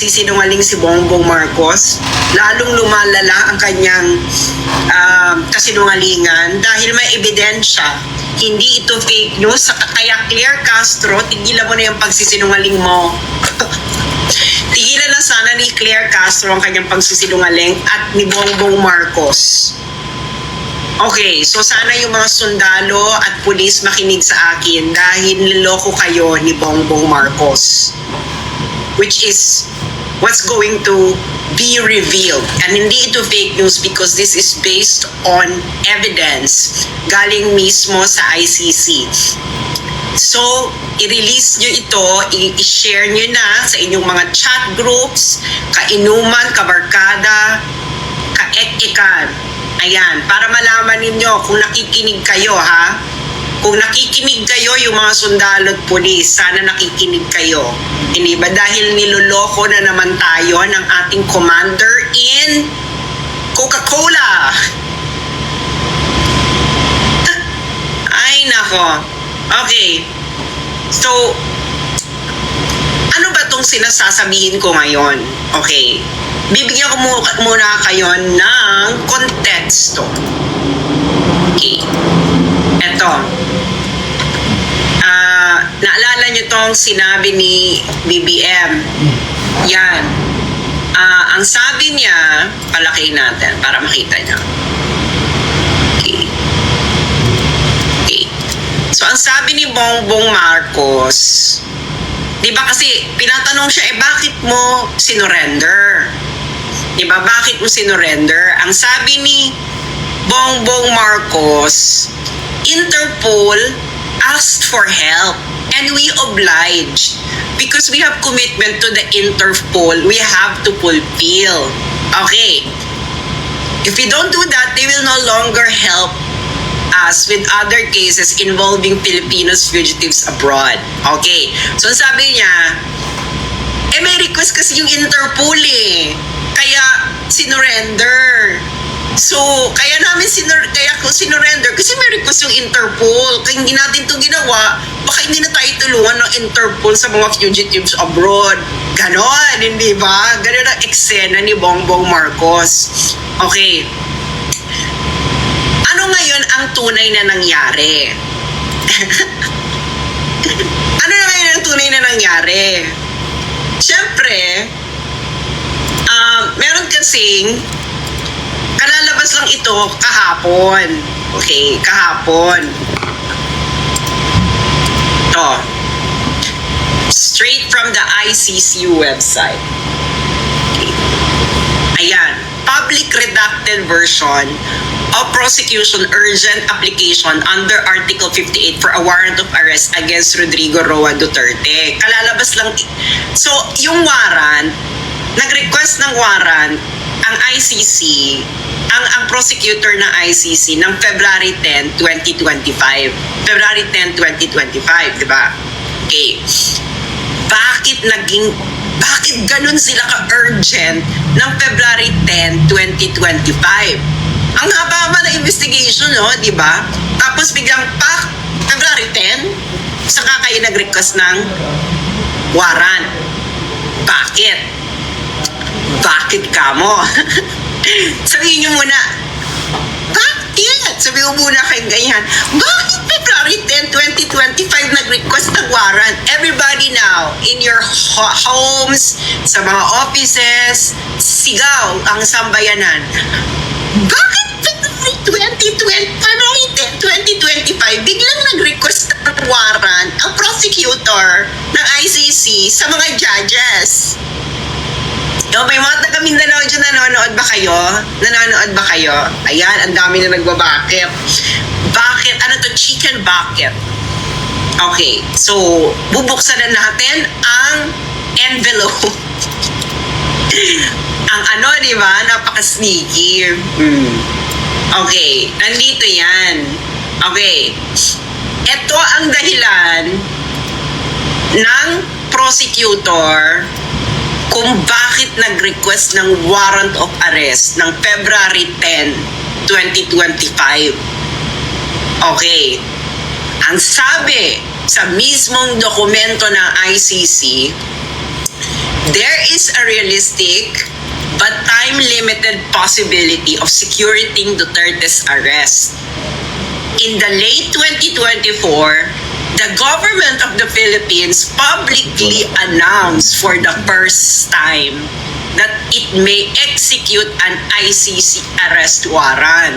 nagsisinungaling si Bongbong Marcos, lalong lumalala ang kanyang um, kasinungalingan dahil may ebidensya. Hindi ito fake news. Kaya Claire Castro, tigilan mo na yung pagsisinungaling mo. Tigilan na sana ni Claire Castro ang kanyang pagsisinungaling at ni Bongbong Marcos. Okay, so sana yung mga sundalo at pulis makinig sa akin dahil niloko kayo ni Bongbong Marcos. Which is what's going to be revealed. And hindi ito fake news because this is based on evidence galing mismo sa ICC. So, i-release nyo ito, i-share nyo na sa inyong mga chat groups, kainuman, kabarkada, kaek-ekan. Ayan, para malaman ninyo kung nakikinig kayo ha. Kung nakikinig kayo yung mga sundalo at pulis, sana nakikinig kayo. Hindi ba dahil niloloko na naman tayo ng ating commander in Coca-Cola? Ay, nako. Okay. So, ano ba tong sinasasabihin ko ngayon? Okay. Bibigyan ko mu- muna kayo ng konteksto. Okay. Eto. Naalala niyo tong sinabi ni BBM. Yan. Ah, ang sabi niya, palaki natin para makita niyo. Okay. Okay. So, ang sabi ni Bongbong Marcos, di ba kasi pinatanong siya, eh bakit mo sinurrender? Di ba, bakit mo sinurrender? Ang sabi ni Bongbong Marcos, Interpol asked for help and we obliged because we have commitment to the Interpol. We have to fulfill. Okay. If we don't do that, they will no longer help us with other cases involving Filipinos fugitives abroad. Okay. So, sabi niya, eh may request kasi yung Interpol eh. Kaya sinurrender. So, kaya namin sinur kaya ko sinurrender kasi may request yung Interpol. Kaya hindi natin to ginawa, baka hindi na tayo tulungan ng Interpol sa mga fugitives abroad. Ganon, hindi ba? Ganon ang eksena ni Bongbong Marcos. Okay. Ano ngayon ang tunay na nangyari? ano na ngayon ang tunay na nangyari? Siyempre, um, meron kasing kalalabas lang ito kahapon. Okay, kahapon. Ito. Straight from the ICC website. Okay. Ayan. Public redacted version of prosecution urgent application under Article 58 for a warrant of arrest against Rodrigo Roa Duterte. Kalalabas lang. So, yung warrant, nag-request ng warrant ang ICC, ang ang prosecutor ng ICC ng February 10, 2025. February 10, 2025, di ba? Okay. Bakit naging bakit ganun sila ka-urgent ng February 10, 2025? Ang haba-haba na investigation, no? Di ba? Tapos biglang, pak, February 10, saka kayo nag-request ng warrant. Bakit? Bakit ka mo? Sabihin nyo muna, bakit? Sabi mo muna kayo ganyan, bakit 10, 2025 nag-request ng warrant? Everybody now, in your ho- homes, sa mga offices, sigaw ang sambayanan. Bakit February 2020, February 10, 2025, biglang nag-request ng warrant ang prosecutor ng ICC sa mga judges? Yo, may mga taga Mindanao dyan nanonood ba kayo? Nanonood ba kayo? Ayan, ang dami na nagbabakit. Bakit? Ano to? Chicken bucket. Okay, so bubuksan na natin ang envelope. ang ano, di ba? Napaka-sneaky. Hmm. Okay, nandito yan. Okay. Ito ang dahilan ng prosecutor kung bakit nag-request ng warrant of arrest ng February 10, 2025. Okay. Ang sabi sa mismong dokumento ng ICC, there is a realistic but time-limited possibility of securing Duterte's arrest. In the late 2024, the government of the Philippines publicly announced for the first time that it may execute an ICC arrest warrant.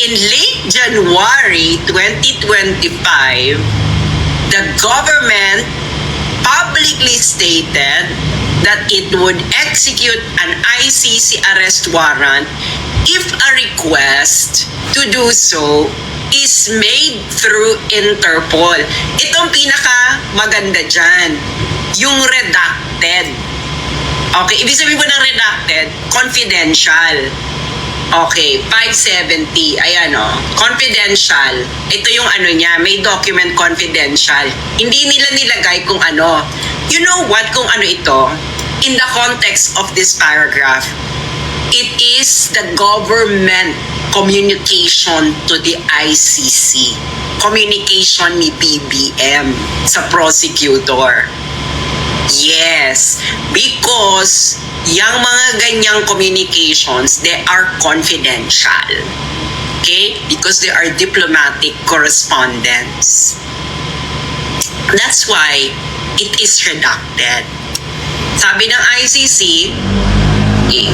In late January 2025, the government publicly stated that it would execute an ICC arrest warrant if a request to do so is made through Interpol. Itong pinaka maganda dyan, yung redacted. Okay, ibig sabihin mo ng redacted, confidential. Okay, 570. Ayan o. Confidential. Ito yung ano niya, may document confidential. Hindi nila nilagay kung ano. You know what? Kung ano ito? In the context of this paragraph, it is the government communication to the ICC. Communication ni BBM sa prosecutor. Yes, because yung mga ganyang communications, they are confidential. Okay? Because they are diplomatic correspondence. That's why it is redacted. Sabi ng ICC, okay.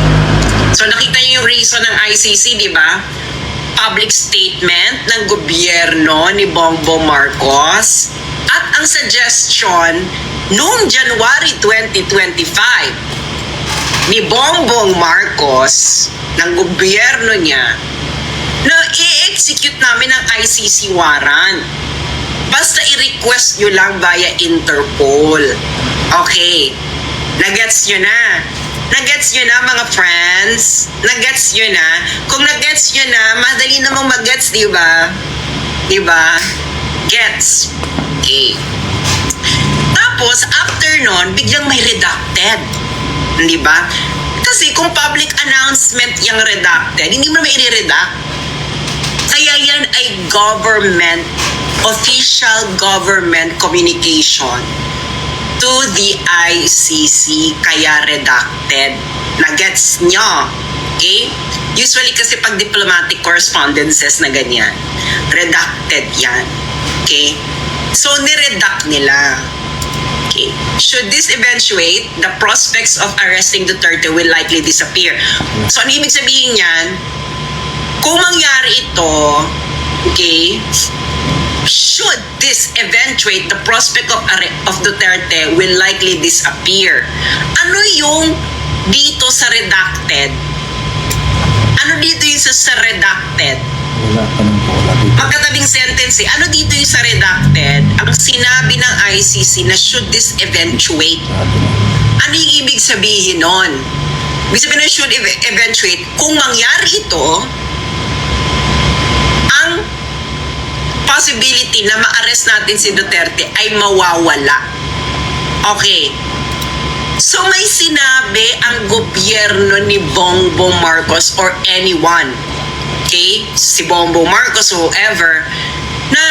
So nakita niyo yung reason ng ICC, di ba? Public statement ng gobyerno ni Bongbong Marcos at ang suggestion noong January 2025 ni Bongbong Marcos ng gobyerno niya na i-execute namin ang ICC warrant. Basta i-request nyo lang via Interpol. Okay. Nagets nyo na. Nagets nyo na mga friends. Nagets nyo na. Kung nagets nyo na, madali namang magets, di ba? Di ba? Gets. Okay. Tapos, after nun, biglang may redacted. Di ba? Kasi kung public announcement yung redacted, hindi mo naman i-redact. Kaya yan ay government, official government communication to the ICC, kaya redacted. Nagets nyo? Okay? Usually kasi pag diplomatic correspondences na ganyan, redacted yan. Okay? So, niredact nila. Okay. Should this eventuate, the prospects of arresting Duterte will likely disappear. So, ano ibig sabihin yan? Kung mangyari ito, okay, should this eventuate, the prospect of, of Duterte will likely disappear. Ano yung dito sa redacted? Ano dito yung sa, sa redacted? Wala pa nang wala dito. Pagkatabing sentence, eh, ano dito yung sa redacted? Ang sinabi ng ICC na should this eventuate. Ano yung ibig sabihin nun? Ibig sabihin na should ev- eventuate. Kung mangyari ito, ang possibility na ma-arrest natin si Duterte ay mawawala. Okay. So may sinabi ang gobyerno ni Bongbong Marcos or anyone, okay, si Bongbong Marcos, whoever, na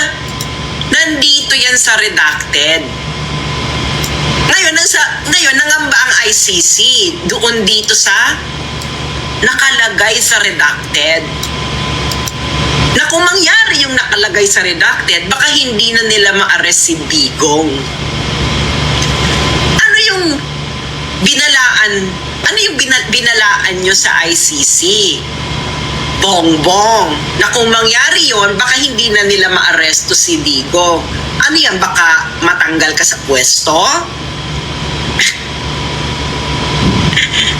nandito yan sa redacted. Ngayon, nasa, ngayon, nangamba ang ICC doon dito sa nakalagay sa redacted. Kung mangyari yung nakalagay sa redacted, baka hindi na nila ma-arrest si Digong. Ano yung binalaan, ano yung bina- binalaan nyo sa ICC? Bongbong. Na kung mangyari yon baka hindi na nila ma-arresto si Digong. Ano yan, baka matanggal ka sa pwesto?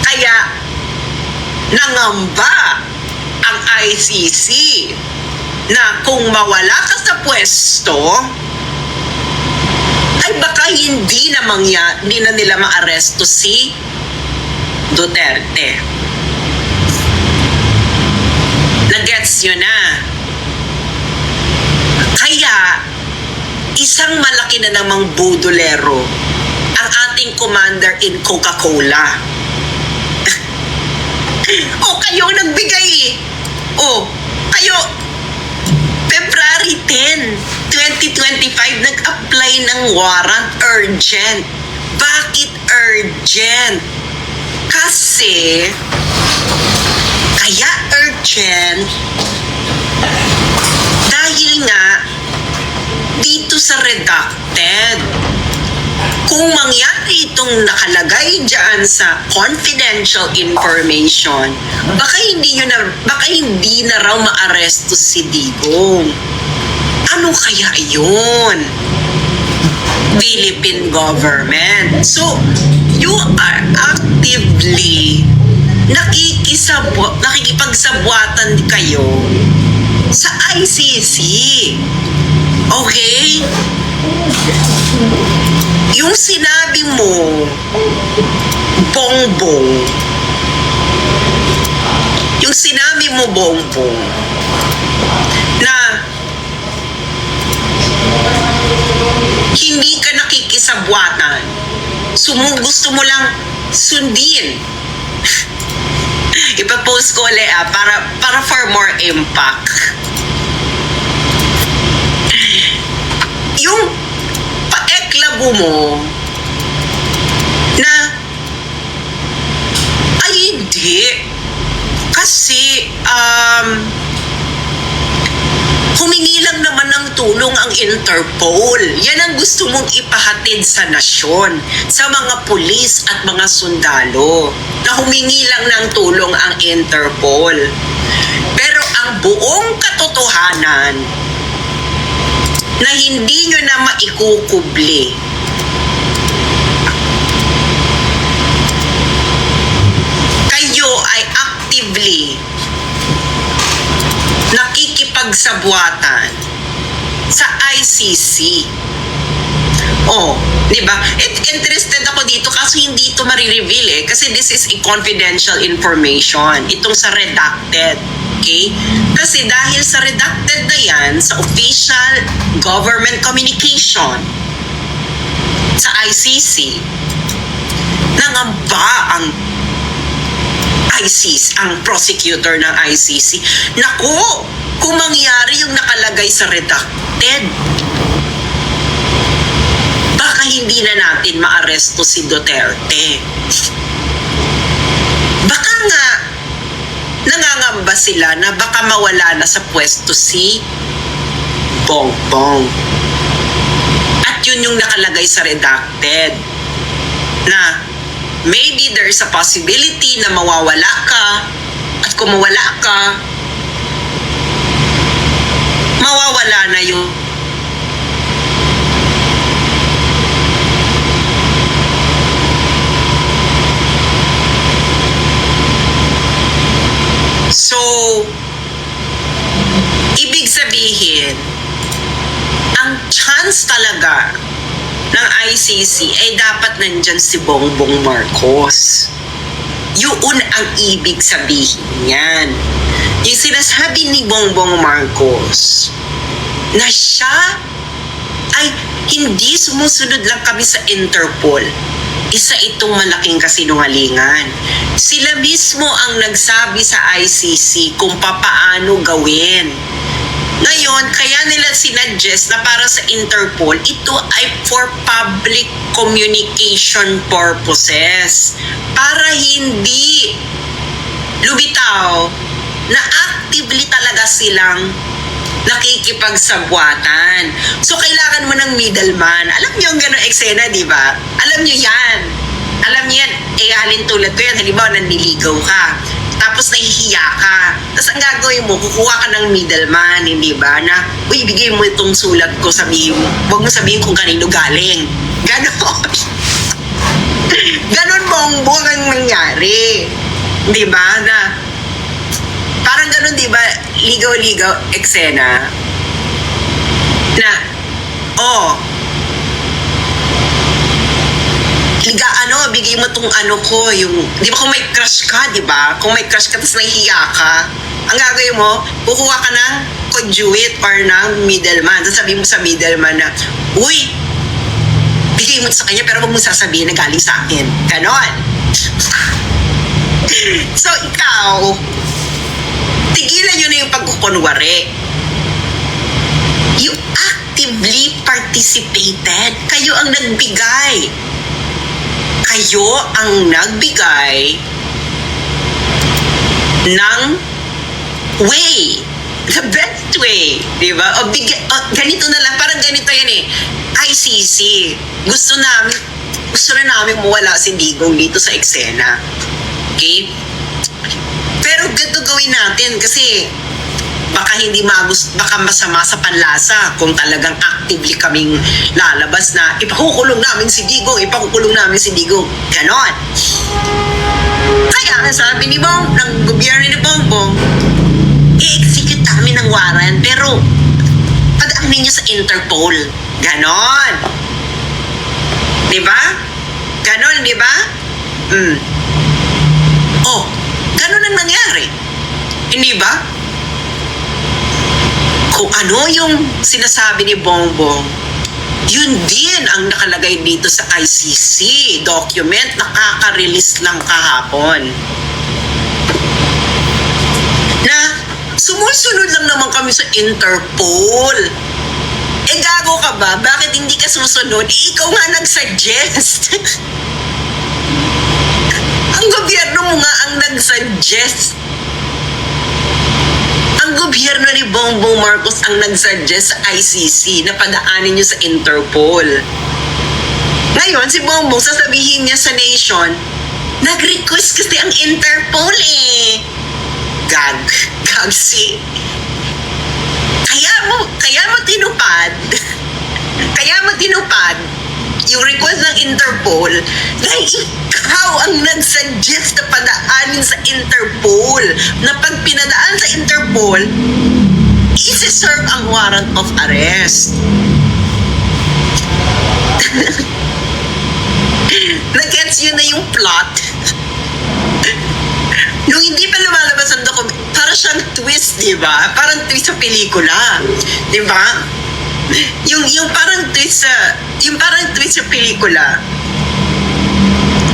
Kaya, nangamba ang ICC na kung mawala ka sa pwesto, ay baka hindi na mangya, hindi na nila maaresto si Duterte. Nagets nyo na. Kaya, isang malaki na namang budolero ang ating commander in Coca-Cola. o kayo nagbigay eh. O, kayo, 10, 2025, nag-apply ng warrant urgent. Bakit urgent. Kasi, kaya urgent, dahil nga, dito sa redacted, kung mangyari itong nakalagay dyan sa confidential information, baka hindi nyo na, baka hindi na raw maaresto si Digong. Ano kaya yun? Philippine government. So, you are actively nakikisabwa, nakikipagsabwatan kayo sa ICC. Okay? Yung sinabi mo, bongbong, yung sinabi mo, bongbong, na hindi ka nakikisabwatan. Sumu gusto mo lang sundin. Ipapost ko ulit ah, para, para for more impact. Yung paeklabo mo na ay hindi. Kasi um, humingi lang naman ng tulong ang Interpol. Yan ang gusto mong ipahatid sa nasyon, sa mga pulis at mga sundalo, na humingi lang ng tulong ang Interpol. Pero ang buong katotohanan na hindi nyo na maikukubli kayo ay actively nakikipagsabuatan sa ICC. Oh, 'di ba? Interested ako dito kasi hindi ito marireveal eh kasi this is a confidential information. Itong sa redacted. Okay? Kasi dahil sa redacted na yan sa official government communication sa ICC nangamba ang ICC, ang prosecutor ng ICC. Naku, kung mangyari yung nakalagay sa redacted, baka hindi na natin maaresto si Duterte. Baka nga, nangangamba sila na baka mawala na sa pwesto si Bongbong. At yun yung nakalagay sa redacted na maybe there's a possibility na mawawala ka at kung mawala ka mawawala na yung So, ibig sabihin, ang chance talaga ng ICC ay dapat nandyan si Bongbong Marcos. Yun ang ibig sabihin niyan. Yung sinasabi ni Bongbong Marcos na siya ay hindi sumusunod lang kami sa Interpol. Isa itong malaking kasinungalingan. Sila mismo ang nagsabi sa ICC kung papaano gawin. Ngayon, kaya nila sinuggest na para sa Interpol, ito ay for public communication purposes. Para hindi lumitaw na actively talaga silang nakikipagsabwatan. So, kailangan mo ng middleman. Alam niyo yung gano'ng eksena, di ba? Alam niyo yan. Alam niyo yan. Eh, halin tulad ko yan. Halimbawa, nanliligaw ka. Tapos nahihiya ka. Tapos ang gagawin mo, kukuha ka ng middleman, hindi ba? Na, uy, bigay mo itong sulat ko, sabihin mo. Huwag mo sabihin kung kanino galing. Ganon. Ganon bongbong ang nangyari. Di ba? Na, parang ganun, di ba, ligaw-ligaw, eksena, na, oh, liga, ano, bigay mo tong ano ko, yung, di ba kung may crush ka, di ba? Kung may crush ka, tapos nahihiya ka, ang gagawin mo, kukuha ka ng conduit or ng middleman. Tapos sabihin mo sa middleman na, uy, bigay mo sa kanya pero huwag mo sasabihin na galing sa akin. Ganon. so, ikaw, tigilan nyo na yung pagkukunwari. You actively participated. Kayo ang nagbigay. kayo ang nagbigay ng way. The best way. Di ba? O, bigya, o, ganito na lang. Parang ganito yan eh. ICC. Gusto namin, gusto na namin mawala si Digong dito sa eksena. Okay? Ganito gawin natin kasi baka hindi magus baka masama sa panlasa kung talagang actively kaming lalabas na ipakukulong namin si Digong, ipakukulong namin si Digong. Ganon. Kaya sabi ni Bong, ng gobyerno ni Bongbong, i-execute namin ng warrant pero padaan ninyo sa Interpol. Ganon. Di ba? Ganon, di ba? Mm. Oh, ang nangyari. Hindi ba? Kung ano yung sinasabi ni Bongbong, yun din ang nakalagay dito sa ICC document nakaka-release lang kahapon. Na sumusunod lang naman kami sa Interpol. Eh gago ka ba? Bakit hindi ka susunod? Eh, ikaw nga nag-suggest. ang gobyerno mo nga ang nag-suggest ang gobyerno ni Bongbong Marcos ang nag-suggest sa ICC na padaanin niyo sa Interpol. Ngayon, si Bongbong sasabihin niya sa nation, nag-request kasi ang Interpol eh. Gag. Gag si. Kaya mo, kaya mo tinupad, kaya mo tinupad yung request ng Interpol dahil ikaw ang nag-suggest na padaanin sa Interpol na pag pinadaan sa Interpol, isi-serve ang warrant of arrest. Nag-gets yun na yung plot. Nung hindi pa lumalabas ang document, para siyang twist, di ba? Parang twist sa pelikula. Di ba? Yung, yung parang twist sa, yung parang twist sa pelikula,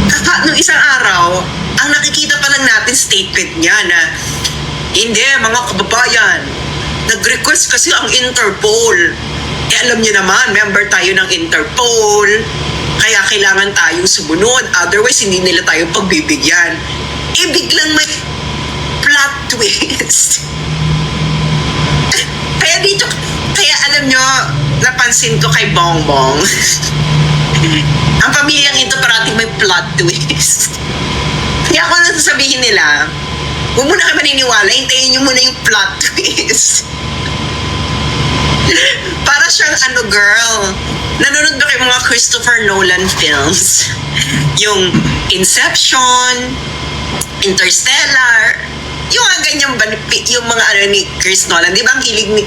kaka, nung isang araw, ang nakikita pa lang natin statement niya na, hindi, mga kababayan, nag-request kasi ang Interpol. Eh, alam niyo naman, member tayo ng Interpol. Kaya kailangan tayong sumunod. Otherwise, hindi nila tayo pagbibigyan. Eh, biglang may plot twist. kaya dito, kaya alam nyo, napansin ko kay Bongbong. ang pamilyang ito parating may plot twist. Kaya ako na sasabihin nila, huwag mo na kayo maniniwala, hintayin nyo muna yung plot twist. Para siyang ano girl, nanonood ba kayo mga Christopher Nolan films? Yung Inception, Interstellar, yung mga ganyang banpi, yung mga ano ni Chris Nolan, di ba ang hilig ni,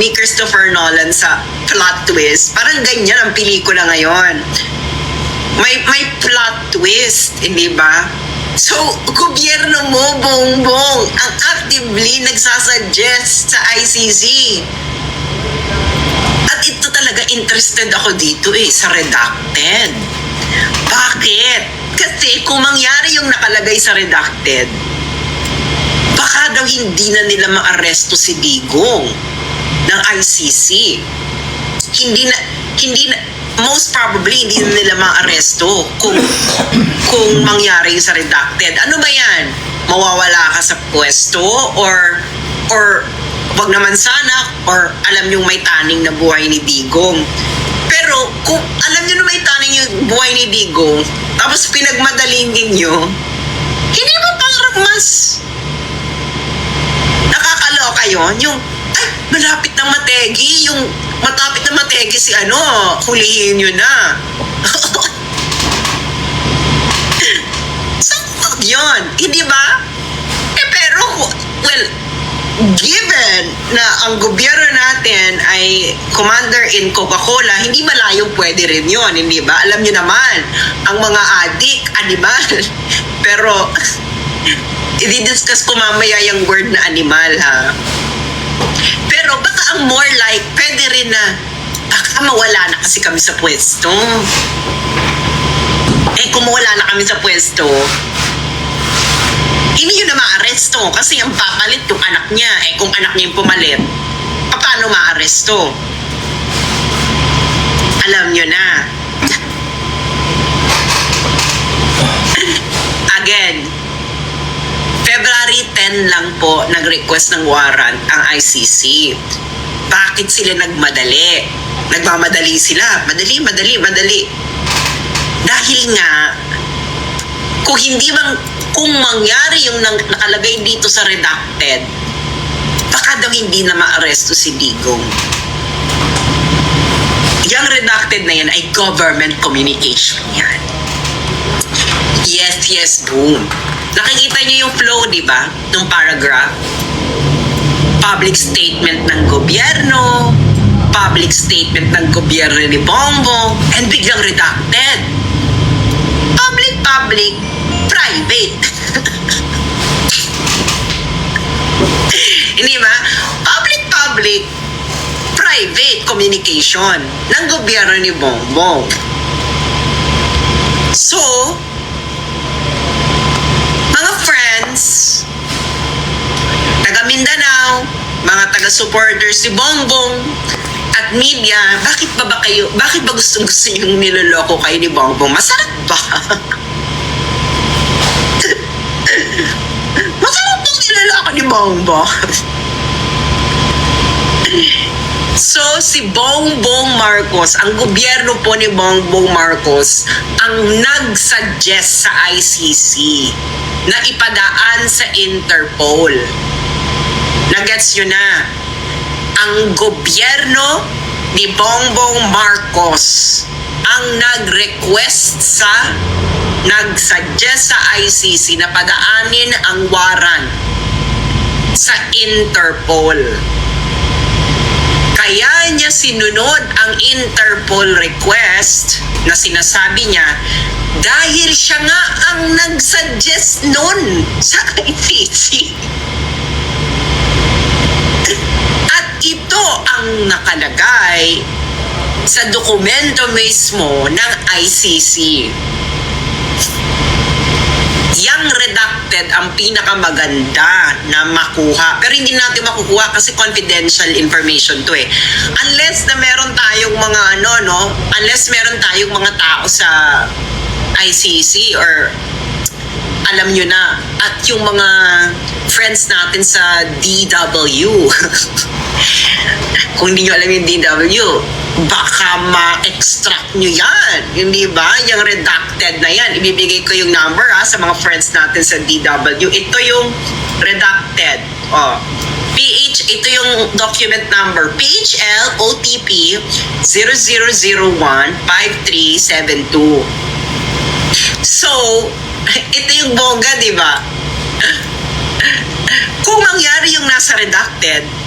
ni Christopher Nolan sa plot twist? Parang ganyan ang pelikula ngayon. May, may plot twist, hindi ba? So, gobyerno mo, bongbong, ang actively nagsasuggest sa ICC. At ito talaga interested ako dito eh, sa redacted. Bakit? Kasi kung mangyari yung nakalagay sa redacted, baka daw hindi na nila maaresto si Digong ng ICC. Hindi na, hindi na, most probably hindi na nila maaresto kung, kung mangyari sa redacted. Ano ba yan? Mawawala ka sa pwesto or, or wag naman sana or alam yung may taning na buhay ni Digong. Pero kung alam nyo na may taning yung buhay ni Digong, tapos pinagmadali ninyo, hindi ba parang mas yun? Yung, ay, malapit na mategi, yung matapit na mategi si ano, hulihin nyo na. Sakot yun, hindi ba? Eh pero, well, given na ang gobyerno natin ay commander in Coca-Cola, hindi malayong pwede rin yon hindi ba? Alam niyo naman, ang mga adik, animal. Pero, i-discuss ko mamaya yung word na animal, ha? Pero baka ang more like, pwede rin na, baka mawala na kasi kami sa pwesto. Eh, kung mawala na kami sa pwesto, hindi yun na maaresto kasi ang papalit yung anak niya. Eh kung anak niya yung pumalit, paano maaresto? Alam niyo na. Po nag-request ng warrant ang ICC. Bakit sila nagmadali? Nagmamadali sila. Madali, madali, madali. Dahil nga, kung hindi man, kung mangyari yung nakalagay dito sa redacted, baka daw hindi na maaresto si Digong. Yung redacted na yan ay government communication yan. Yes, yes, boom. Nakikita niyo yung flow, di ba? Nung paragraph. Public statement ng gobyerno, public statement ng gobyerno ni Bongbong, and biglang redacted. Public, public, private. Hindi ba? Public, public, private communication ng gobyerno ni Bongbong. So, mga friends, taga Mindanao, mga taga-supporters ni Bongbong, at media, bakit ba ba kayo, bakit ba gusto gusto niyong niloloko kayo ni Bongbong? Masarap ba? Masarap bang niloloko ni Bongbong? So, si Bongbong Marcos, ang gobyerno po ni Bongbong Marcos, ang nag-suggest sa ICC na ipadaan sa Interpol. Nagets nyo na, ang gobyerno ni Bongbong Marcos ang nag-request sa nag-suggest sa ICC na padaanin ang warrant sa Interpol. Kaya niya sinunod ang Interpol request na sinasabi niya dahil siya nga ang nag-suggest nun sa ICC. At ito ang nakalagay sa dokumento mismo ng ICC. Yang redacted ang pinakamaganda na makuha. Pero hindi natin makukuha kasi confidential information to eh. Unless na meron tayong mga ano, no? Unless meron tayong mga tao sa ICC or alam nyo na. At yung mga friends natin sa DW. Kung hindi nyo alam yung DW, baka ma-extract nyo yan. Hindi ba? Yung redacted na yan. Ibibigay ko yung number ha, sa mga friends natin sa DW. Ito yung redacted. Oh. PH, ito yung document number. PHL OTP 0001-5372. So, ito yung bongga, di ba? Kung mangyari yung nasa redacted,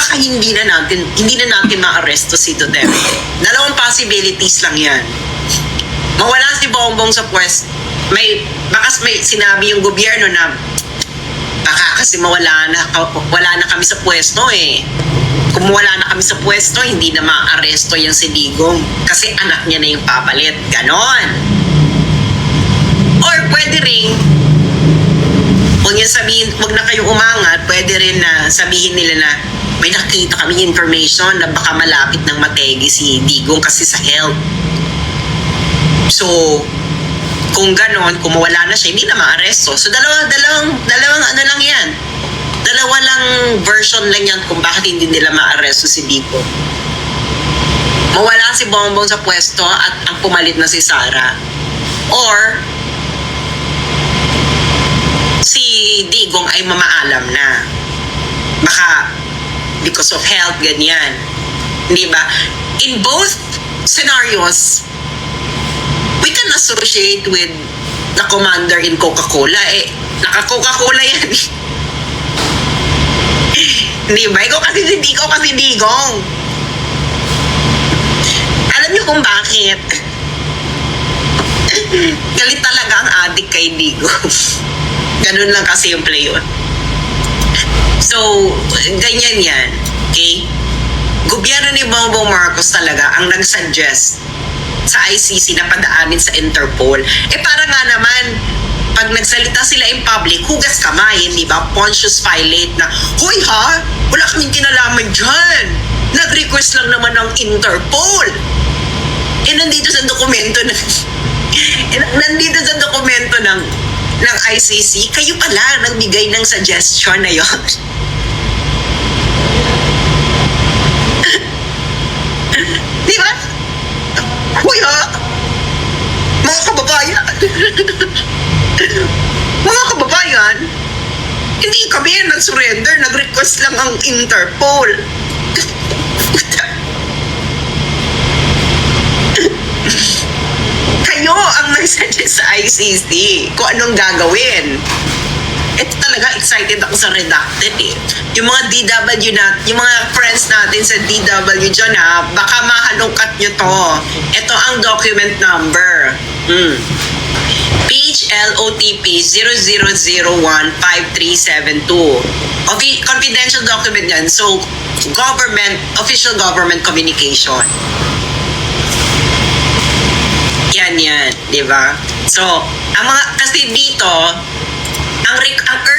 baka hindi na natin, hindi na natin ma-arresto si Duterte. Dalawang possibilities lang yan. Mawala si Bongbong sa pwes, may, bakas may sinabi yung gobyerno na baka kasi mawala na, wala na kami sa pwesto eh. Kung wala na kami sa pwesto, hindi na ma-aresto yung si Digong. Kasi anak niya na yung papalit. Ganon. Or pwede rin, huwag niya sabihin, huwag na kayong umangat, pwede rin na sabihin nila na may nakita kami information na baka malapit ng mategi si Digong kasi sa health. So, kung ganon, kung mawala na siya, hindi na maaresto. So, dalawa, dalawang, dalawang ano lang yan. Dalawa lang version lang yan kung bakit hindi nila maaresto si Digong. Mawala si Bongbong sa pwesto at ang pumalit na si Sara. Or, si Digong ay mamaalam na. Baka because of health, ganyan. Di ba? In both scenarios, we can associate with the commander in Coca-Cola. Eh, naka-Coca-Cola yan. Di ba? Ikaw kasi si Ikaw kasi Digong. Alam niyo kung bakit? Galit talaga ang adik kay Digong. Ganun lang kasimple yun. So, ganyan yan. Okay? Gobyerno ni Bongbong Marcos talaga ang nag-suggest sa ICC na padaanin sa Interpol. Eh para nga naman, pag nagsalita sila in public, hugas kamay, hindi ba? Conscious violate na, Hoy ha, wala kaming kinalaman dyan. Nag-request lang naman ng Interpol. Eh, nandito sa dokumento ng... eh, nandito sa dokumento ng ng ICC, kayo pala nagbigay ng suggestion na yon. Di ba? Kuya, mga kababayan, mga kababayan, hindi kami nag-surrender, nag-request lang ang Interpol. Kayo ang nag-suggest sa ICC kung anong gagawin. Ito talaga, excited ako sa redacted eh. Yung mga DW na, yung mga friends natin sa DW dyan ha, baka mahalungkat nyo to. Ito ang document number. Hmm. Page LOTP 00015372. Offi- confidential document yan. So, government, official government communication. Yan yan, di ba? So, ang mga, kasi dito,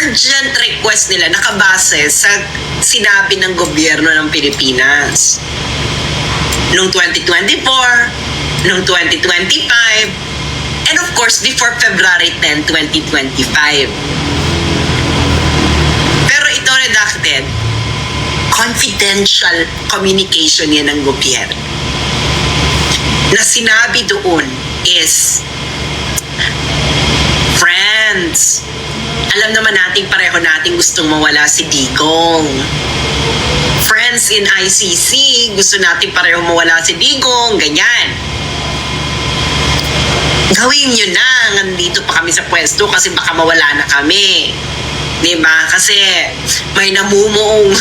urgent request nila nakabase sa sinabi ng gobyerno ng Pilipinas. Noong 2024, noong 2025, and of course, before February 10, 2025. Pero ito redacted, confidential communication yan ng gobyerno na sinabi doon is, Friends, alam naman nating pareho nating gustong mawala si Digong. Friends in ICC, gusto natin pareho mawala si Digong, ganyan. Gawin nyo na, nandito pa kami sa pwesto kasi baka mawala na kami. ba? Kasi may namumuong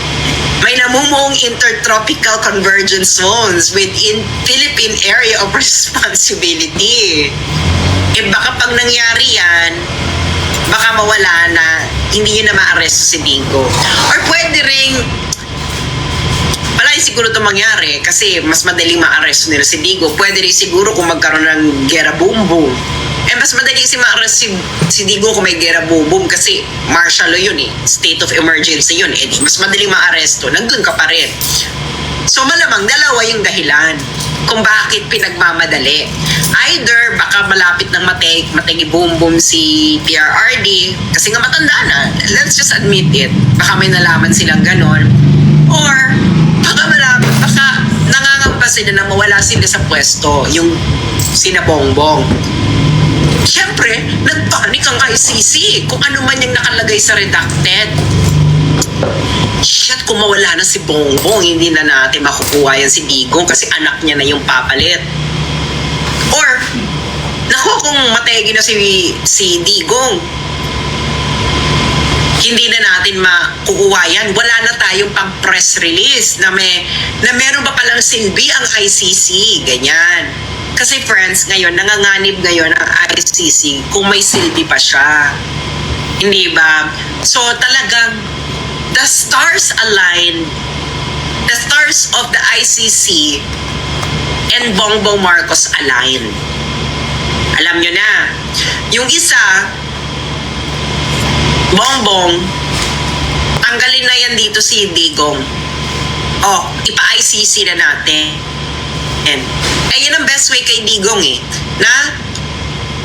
may namumuong intertropical convergence zones within Philippine Area of Responsibility. Eh baka pag nangyari yan, baka mawala na, hindi nyo na maaresto si Dingo. Or pwede ring, wala yung siguro ito mangyari kasi mas madaling maaresto nila si Digo. Pwede rin siguro kung magkaroon ng gera boom. Eh, mas madali kasi maaresto si, si Digo kung may gera boom kasi martial law yun eh. State of emergency yun eh. Mas madaling maaresto. Nandun ka pa rin. So malamang dalawa yung dahilan kung bakit pinagmamadali. Either baka malapit ng matay, matay boom boom si PRRD kasi nga matanda na. Let's just admit it. Baka may nalaman silang ganon. Or baka malapit, baka nangangamba sila na mawala sila sa pwesto yung sina Bongbong. Siyempre, nagpanik ang ICC kung ano man yung nakalagay sa redacted. Shit, kung mawala na si Bongbong, hindi na natin makukuha yan si Digong kasi anak niya na yung papalit. Or, naku, kung mategi na si, si Digong, hindi na natin makukuha yan. Wala na tayong pang press release na may na meron pa palang silbi ang ICC. Ganyan. Kasi friends, ngayon, nanganganib ngayon ang ICC kung may silbi pa siya. Hindi ba? So talagang the stars aligned, the stars of the ICC and Bongbong Marcos aligned. Alam nyo na, yung isa, Bongbong, tanggalin na yan dito si Digong. Oh, ipa-ICC na natin. And, eh, yun ang best way kay Digong eh, na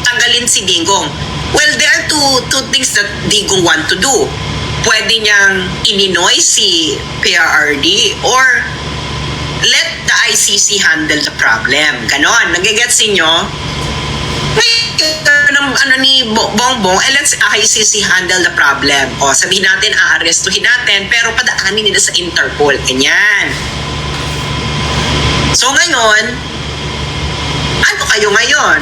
tanggalin si Digong. Well, there are two, two things that Digong want to do. Pwede niyang ininoy si PRRD or let the ICC handle the problem. Ganon. Nagigets ninyo? ng ano ni Bo- Bongbong, eh let's ICC handle the problem. O sabihin natin, aarestuhin natin, pero padaanin nila sa Interpol. Ganyan. So ngayon, ano kayo ngayon?